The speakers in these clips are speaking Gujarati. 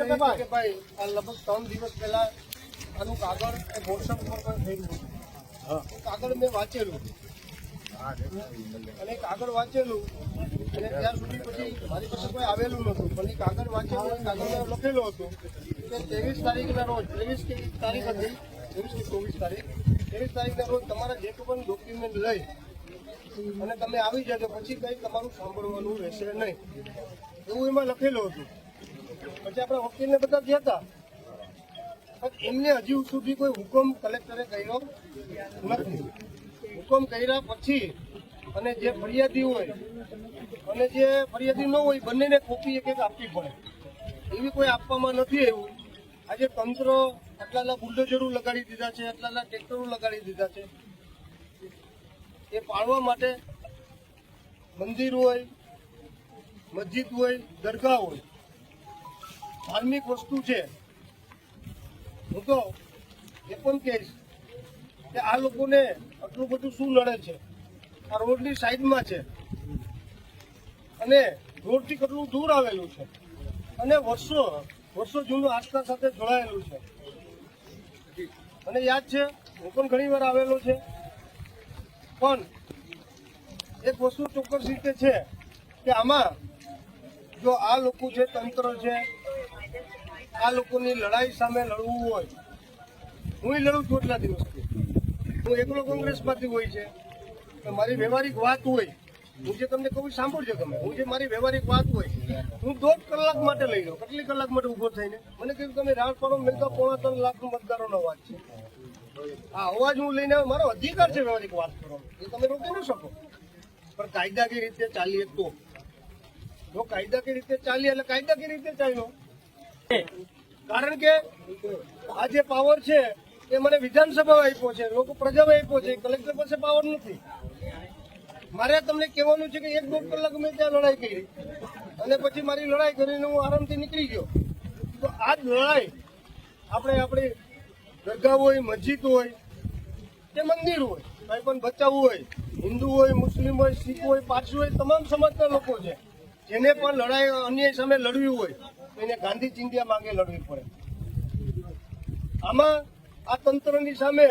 વાત રહી છે કે ભાઈ આ લગભગ ત્રણ દિવસ પહેલા આનું કાગળ એ વોટ્સઅપ ઉપર પણ થઈ ગયું. એ કાગળ મેં વાંચેલું. અને કાગળ વાંચેલું અને ત્યાં સુધી પછી મારી પાસે કોઈ આવેલું નહોતું. પણ એ કાગળ વાંચેલું કાગળમાં લખેલું હતું. કે ત્રેવીસ તારીખના રોજ ત્રેવીસ કે તારીખ હતી ત્રેવીસ કે ચોવીસ તારીખ ત્રેવીસ તારીખના રોજ તમારા જે પણ ડોક્યુમેન્ટ લઈ અને તમે આવી જજો પછી કંઈ તમારું સાંભળવાનું રહેશે નહીં. એવું એમાં લખેલું હતું. પછી આપણે વકીલને બધા ગયા હતા એમને હજુ સુધી કોઈ હુકમ કલેક્ટરે કર્યો નથી. હુકમ કર્યા પછી અને જે ફરિયાદી હોય, અને જે ફરિયાદી ન હોય, બંનેને કોપી એક એક આપવી પડે. એવી કોઈ આપવામાં નથી એવું આજે તંત્ર આટલાના બુલડોઝરો લગાડી દીધા છે, આટલાના ટ્રેક્ટરો લગાડી દીધા છે. એ પાળવા માટે મંદિર હોય, મસ્જિદ હોય, દરગાહ હોય ધાર્મિક વસ્તુ છે. હું તો એ પણ કહીશ કે આ લોકોને આટલું બધું શું નડે છે? આ રોડની સાઈડમાં છે. અને રોડથી કેટલું દૂર આવેલું છે. અને વર્ષો વર્ષો જૂનું આસ્થા સાથે જોડાયેલું છે. અને યાદ છે, હું પણ ઘણી આવેલો છે. પણ એક વસ્તુ ચોક્કસ રીતે છે કે આમાં જો આ લોકો છે તંત્ર છે આ લોકોની લડાઈ સામે લડવું હોય. હું લડું છું એટલા દિવસથી. હું એકલો કોંગ્રેસમાંથી હોય છે. મારી વ્યવહારિક વાત હોય, હું જે તમને કહું સાંભળજો તમે. હું જે મારી વ્યવહારિક વાત હોય, હું દોઢ કલાક માટે લઈ લઉં કેટલી કલાક માટે ઊભો થઈને? મને કીધું તમે રાહ પાડો, મેં તો પોણા ત્રણ લાખ મતદારોનો અવાજ છે. આ અવાજ હું લઈને મારો અધિકાર છે વ્યવહારિક વાત કરવાનો. એ તમે રોકી ન શકો. પણ કાયદાકીય રીતે ચાલીએ તો. જો કાયદાકીય રીતે ચાલીએ એટલે કાયદાકીય રીતે ચાલ્યો કારણ કે આ જે પાવર છે, એ મને વિધાનસભા આપ્યો છે, લોકો પ્રજામાં આપ્યો છે કલેક્ટર પાસે પાવર નથી. મારે તમને કહેવાનું છે કે એક દોઢ કલાક મેં ત્યાં લડાઈ કરી. અને પછી મારી લડાઈ કરીને હું આરામથી નીકળી ગયો. તો આ જ લડાઈ આપણે આપણી દરગાહ હોય, મસ્જિદ હોય, કે મંદિર હોય, કઈ પણ બચાવવું હોય, હિન્દુ હોય, મુસ્લિમ હોય, શીખ હોય, પારસી હોય, તમામ સમાજના લોકો છે. જેને પણ લડાઈ, અન્યાય સામે લડવી હોય તો એને ગાંધી ચિંધ્યા માંગે લડવી પડે. આમાં આ તંત્રની સામે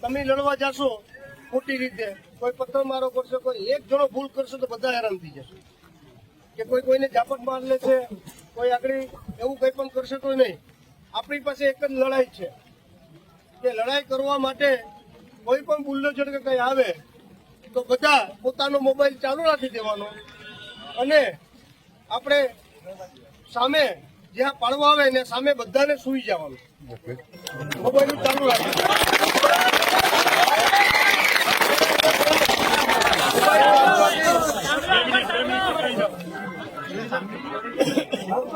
તમે લડવા જાશો ખોટી રીતે, કોઈ પથ્થર મારો કરશે, કોઈ એક જણો ભૂલ કરશે તો બધા હેરાન થઈ જશે. કે કોઈ કોઈને ઝાપટ માર લે છે, કોઈ આગળ એવું કંઈ પણ કરશે તો નહીં. આપણી પાસે એક જ લડાઈ છે. કે લડાઈ કરવા માટે કોઈ પણ બુલ્ડોઝર કે કંઈ આવે, તો બધા પોતાનો મોબાઈલ ચાલુ રાખી દેવાનો. અને આપણે સામે જ્યાં પાડવા આવે ને સામે બધાને સુઈ જવાનું. મોબાઈલ ચાલુ રાખી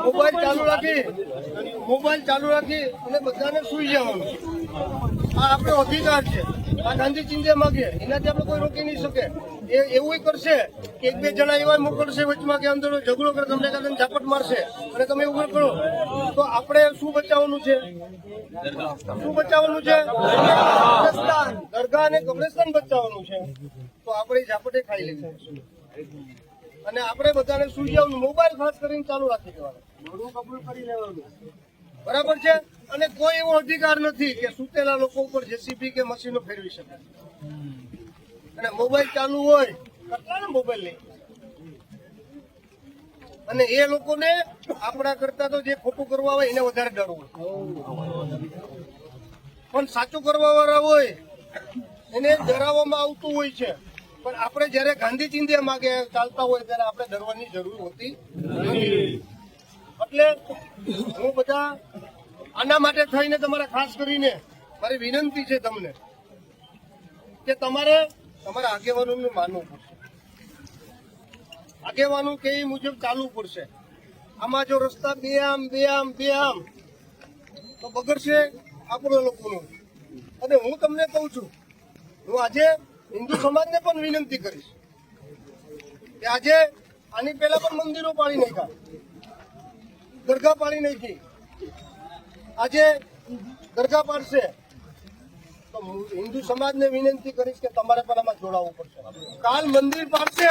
મોબાઈલ ચાલુ રાખી મોબાઈલ ચાલુ રાખી અને બધાને સુઈ જવાનું. આ આપણો અધિકાર છે. આ ગાંધી ચિંધ્યા માગે. એનાથી આપણે કોઈ રોકી નહીં શકે. એ એવું કરશે કે એક બે જણા એવા મોકલશે વચમાં કે અંદર ઝઘડો કરે, તમને કાંઈ ઝાપટ મારશે. અને તમે એવું કરો. તો આપણે શું બચાવવાનું છે? શું બચાવવાનું છે? દરગાહ અને કબ્રસ્તાન બચાવવાનું છે. તો આપણે ઝાપટે ખાઈ લેશે અને આપણે બધાને સુઈ જવાનું મોબાઈલ ખાસ કરીને ચાલુ રાખી દેવાનું. કબૂલ કરી લેવાનું બરાબર છે? અને કોઈ એવો અધિકાર નથી કે સુતેલા લોકો ઉપર જેસીબી કે મશીનો ફેરવી શકે. અને મોબાઈલ ચાલુ હોય કેટલાને મોબાઈલ નહીં. અને એ લોકોને આપણા કરતા તો જે ખોટું કરવા હોય એને વધારે ડર હોય. પણ સાચું કરવા વાળા હોય, એને ડરાવવામાં આવતું હોય છે. પણ આપણે જયારે ગાંધી ચિંધ્યા માગે ચાલતા હોય ત્યારે આપણે ડરવાની જરૂર હોતી નથી. એટલે હું બધા આના માટે થઈને તમારે ખાસ કરીને મારી વિનંતી છે તમને કે તમારે તમારા આગેવાનોને માનવું પડશે. આગેવાનો કે એ મુજબ ચાલવું પડશે. આમાં જો રસ્તા બે આમ બે આમ બે આમ, તો બગડશે આપણો લોકોનું. અને હું તમને કહું છું, હું આજે હિન્દુ સમાજને પણ વિનંતી કરીશ કે આજે આની પહેલા પણ મંદિરો પાડી નાખ્યા. દરગાહ પાડી નાખી. આજે દરગાહ પાડશે. તો હિન્દુ સમાજને વિનંતી કરીશ કે તમારે પણ આમાં જોડાવવું પડશે. કાલ મંદિર પાડશે.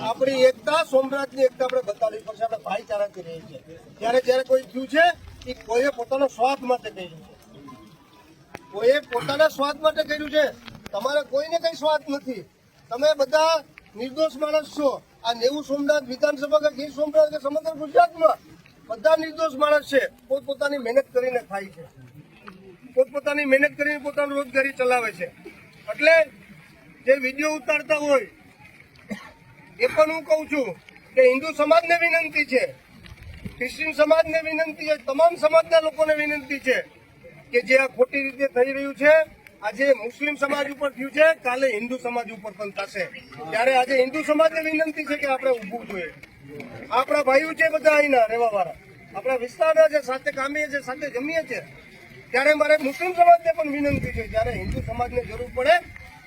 આપણી એકતા, સોમરાજની એકતા આપણે બતાવવી પડશે. આપણે ભાઈચારાથી રહી છે જ્યારે જ્યારે કોઈ થયું છે, એ કોઈએ પોતાના સ્વાદ માટે કર્યું છે. કોઈએ પોતાના સ્વાદ માટે કર્યું છે. તમારે કોઈને કઈ સ્વાદ નથી. તમે બધા નિર્દોષ માણસ છો. આ નેવું સોમનાથ વિધાનસભા કે ગીર સોમનાથ કે સમગ્ર ગુજરાતમાં બધા નિર્દોષ માણસ છે, પોતપોતાની મહેનત કરીને ખાય છે. પોતપોતાની મહેનત કરીને પોતાનું રોજગારી ચલાવે છે. એટલે જે વીડિયો ઉતારતા હોય, એ પણ હું કહું છું કે હિન્દુ સમાજને વિનંતી છે ક્રિશ્ચિયન સમાજને વિનંતી છે, તમામ સમાજના લોકોને વિનંતી છે કે જે આ ખોટી રીતે થઈ રહ્યું છે આજે મુસ્લિમ સમાજ ઉપર થયું છે, કાલે હિન્દુ સમાજ ઉપર પણ થશે. ત્યારે આજે હિન્દુ સમાજને વિનંતી છે કે આપણે ઊભું જોઈએ. આપણા ભાઈઓ છે બધા અહીંના રહેવા વાળા આપણા વિસ્તારના છે, સાથે કામીએ છે, સાથે જમીએ છે. ત્યારે મારે મુસ્લિમ સમાજને પણ વિનંતી છે, જ્યારે હિન્દુ સમાજને જરૂર પડે,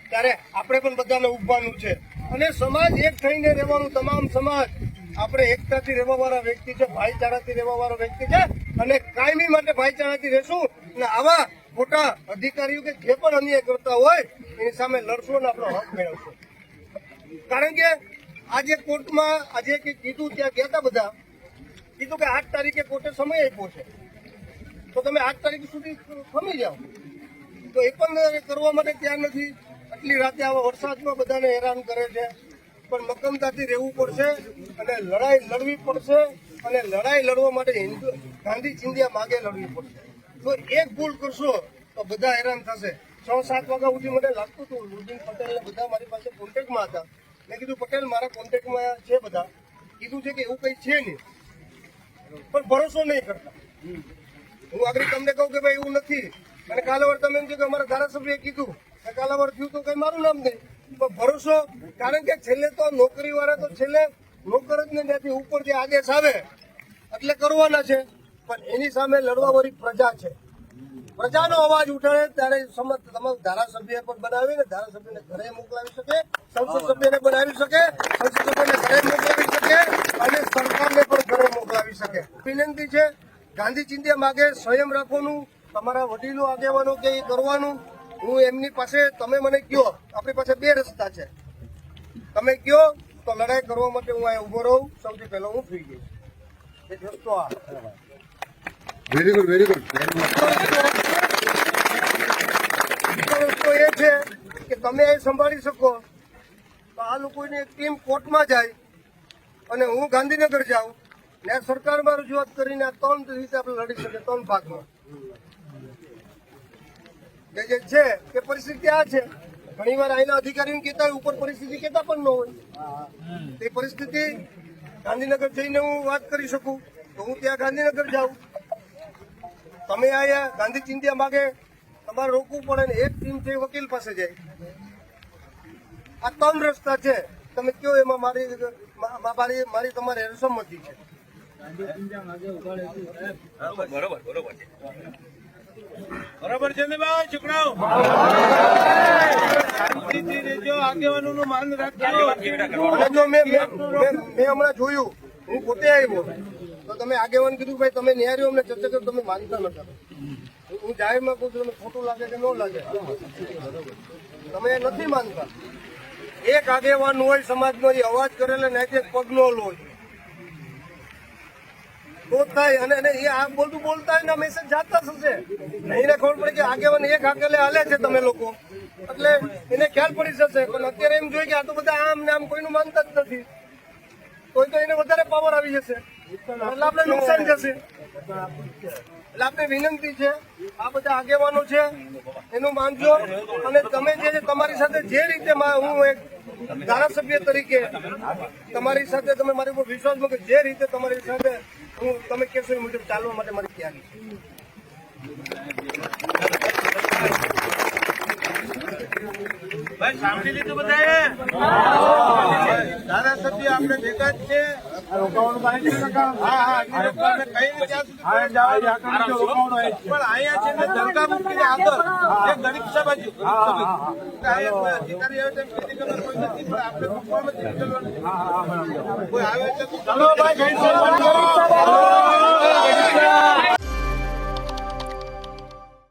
ત્યારે આપણે પણ બધાને ઉભવાનું છે. અને સમાજ એક થઈને રહેવાનું તમામ સમાજ. આપણે એકતાથી રહેવા વાળા વ્યક્તિ છે, ભાઈચારાથી રહેવા વાળો વ્યક્તિ છે, અને કાયમી માટે ભાઈચારાથી રહેશું. અને આવા ખોટા અધિકારીઓ કે જે પણ અન્યાય કરતા હોય, એની સામે લડશો અને આપણો હક મેળવશો. કારણ કે આજે કોર્ટમાં, આજે કે કીધું ત્યાં ગયા હતા બધા, કીધું કે આઠ તારીખે કોર્ટે સમય આપ્યો છે. તો તમે આઠ તારીખ સુધી ખમી જાઓ. તો એ પણ કરવા માટે ત્યાં નથી. આટલી રાતે આવા વરસાદમાં બધાને હેરાન કરે છે. પણ મક્કમતાથી રહેવું પડશે અને લડાઈ લડવી પડશે અને લડાઈ લડવા માટે હિન્દુ ગાંધી ચિંધિયા માગે લડવી પડશે. તો એક ભૂલ કરશો, તો બધા હેરાન થશે. છ, સાત વાગ્યા સુધી મને લાગતું હતું લુદીન પટેલ બધા મારી પાસે કોન્ટેક્ટમાં હતા. મેં કીધું, પટેલ, મારા કોન્ટેક્ટમાં છે બધા. કીધું છે કે એવું કંઈ છે નહીં. પણ ભરોસો નહીં કરતા. હું આગળ તમને કહું કે ભાઈ, એવું નથી. અને કાલાવર તમે એમ છે કે અમારા ધારાસભ્યએ કીધું. કે કાલાવર થયું તો કઈ મારું નામ નહીં. પણ ભરોસો, કારણ કે છેલ્લે તો નોકરી વાળા તો છેલ્લે નોકર જ ને ત્યાંથી ઉપર જે આદેશ આવે, એટલે કરવાના છે. પણ એની સામે લડવા વાળી પ્રજા છે. પ્રજાનો અવાજ ઉઠાડે ત્યારે તમામ ધારાસભ્ય પણ બનાવી ને ધારાસભ્યને ઘરે મોકલાવી શકે, સંસદ સભ્યને બનાવી શકે, સંસદ સભ્યને ઘરે મોકલાવી શકે અને સરકારને પણ ઘરે મોકલાવી શકે. વિનંતી છે, ગાંધી માગે સ્વયં રાખવાનું તમારા વડીલો આગેવાનો કે એ કરવાનું, હું એમની પાસે, તમે મને કયો, આપણી પાસે બે રસ્તા છે. તમે કયો, તો લડાઈ કરવા માટે હું અહીંયા ઊભો રહું, સૌથી પહેલો હું ફ્રી ગઈ એક રસ્તો આ. વેરી ગુડ વેરી ગુડ વસ્તુ એ છે કે તમે એ સંભાળી શકો. તો આ લોકોની ટીમ કોર્ટમાં જાય અને હું ગાંધીનગર જાઉં. ને સરકારમાં રજૂઆત કરીને આ ત્રણ રીતે આપણે લડી શકીએ, ત્રણ ભાગમાં. કે જે છે તે પરિસ્થિતિ આ છે. ઘણી વાર અહીંના અધિકારીઓને કહેતા હોય, ઉપર પરિસ્થિતિ કહેતા પણ ન હોય. તે પરિસ્થિતિ ગાંધીનગર જઈને હું વાત કરી શકું. તો હું ત્યાં ગાંધીનગર જાઉં. તમે અહીંયા ગાંધી ચિંતા માગે તમારે રોકવું પડે ને એક ટીમ છે વકીલ પાસે જાય આ ત્રણ રસ્તા છે. તમે કયો એમાં મારી મા- મારી મારી તમારે સંમતિ છે. બરોબર છે. ને ભાઈ છોકરાઓ? આગેવાનોનું માન રાખજો. મેં હમણાં જોયું હું પોતે આવ્યો. તો તમે આગેવાન કીધું ભાઈ તમે નિહાર્યો અમને ચર્ચા કરો, તમે માનતા નતા હું જાહેરમાં કહું છું ખોટું લાગે કે ન લાગે? તમે નથી માનતા. એક આગેવાન હોય સમાજનો એ અવાજ કરેલે નૈતિક પગનો લો તો થાય, અને એ આ બોલતું બોલતા એના મેસેજ જાતા થશે. એને ખબર પડે કે આગેવાન એક આગેલે હાલે છે તમે લોકો. એટલે એને ખ્યાલ પડી જશે. પણ અત્યારે એમ જોઈએ કે આ તો બધા આમ ને કોઈનું માનતા જ નથી. તો તો એને વધારે પાવર આવી જશે. એટલે આપણે નુકસાન જશે એટલે આપણે વિનંતી છે, આ બધા આગેવાનો છે, એનું માનજો. અને તમે જે તમારી સાથે જે રીતે હું એક ધારાસભ્ય તરીકે તમારી સાથે તમે મારી ઉપર વિશ્વાસ મૂકો, જે રીતે તમારી સાથે હું તમે કહેશો મુજબ ચાલવા માટે મારી તૈયારી ભાઈ સાંભળી લીધું બધાએ? ધારાસભ્ય આપણે ભેગા જ છે. છે છે કોઈ આવે તો